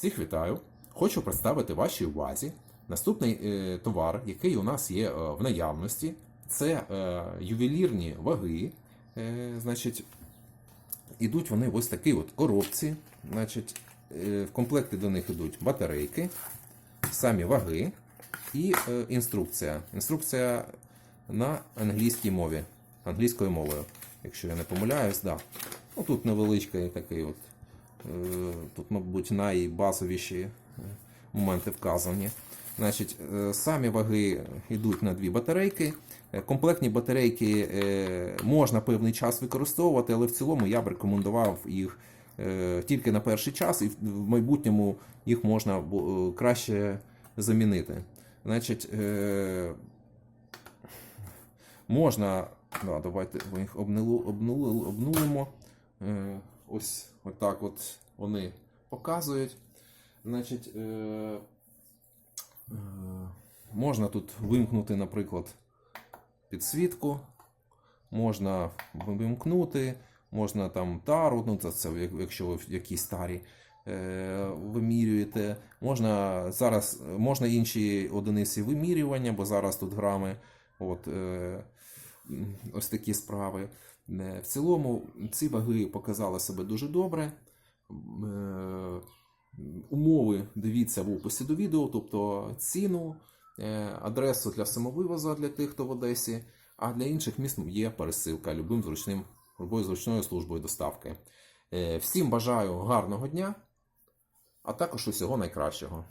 Всіх вітаю! Хочу представити вашій увазі наступний е, товар, який у нас є е, в наявності. Це е, ювелірні ваги. Е, значить, ідуть вони в ось такій от коробці. Значить, е, в комплекті до них йдуть батарейки, самі ваги і е, інструкція. Інструкція на англійській мові, англійською мовою, якщо я не помиляюсь, да. Ну, тут невеличкий такий от. Е, Тут, мабуть, найбазовіші е, моменти вказані. Значить, е, самі ваги йдуть на дві батарейки. Комплектні батарейки можна певний час використовувати, але в цілому я б рекомендував їх тільки на перший час, і в майбутньому їх можна краще замінити. Значить, можна. Давайте ми їх обнули, обнули, обнулимо. Ось отак от вони показують. Значить, е, е, можна тут вимкнути, наприклад, підсвітку, можна вимкнути, можна там тару, ну це, якщо ви в якійсь тарі е, вимірюєте. Можна зараз можна інші одиниці вимірювання, бо зараз тут грами. От, е, ось такі справи. Е, В цілому ці ваги показали себе дуже добре. Е, Умови дивіться в описі до відео, тобто ціну, е, адресу для самовивозу для тих, хто в Одесі, а для інших міст є пересилка любим зручним, любою зручною службою доставки. Всім бажаю гарного дня, а також усього найкращого.